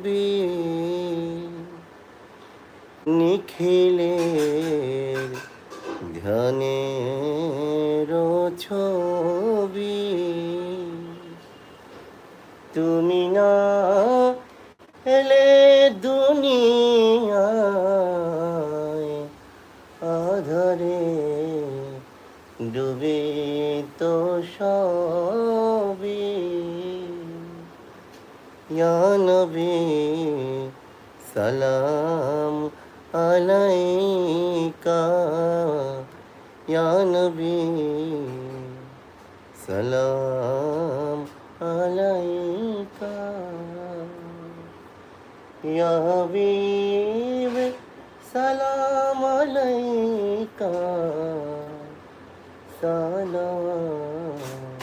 ছবি নিখিলের ধ্যানের ছবি। তুমি না এলে দুনিয়ায় আধারে ডুবে তো ইয়া নবী সালাম আলাইকা। নবী সালাম আলাইকা। হাবিব সালাম আলাইকা। সালাম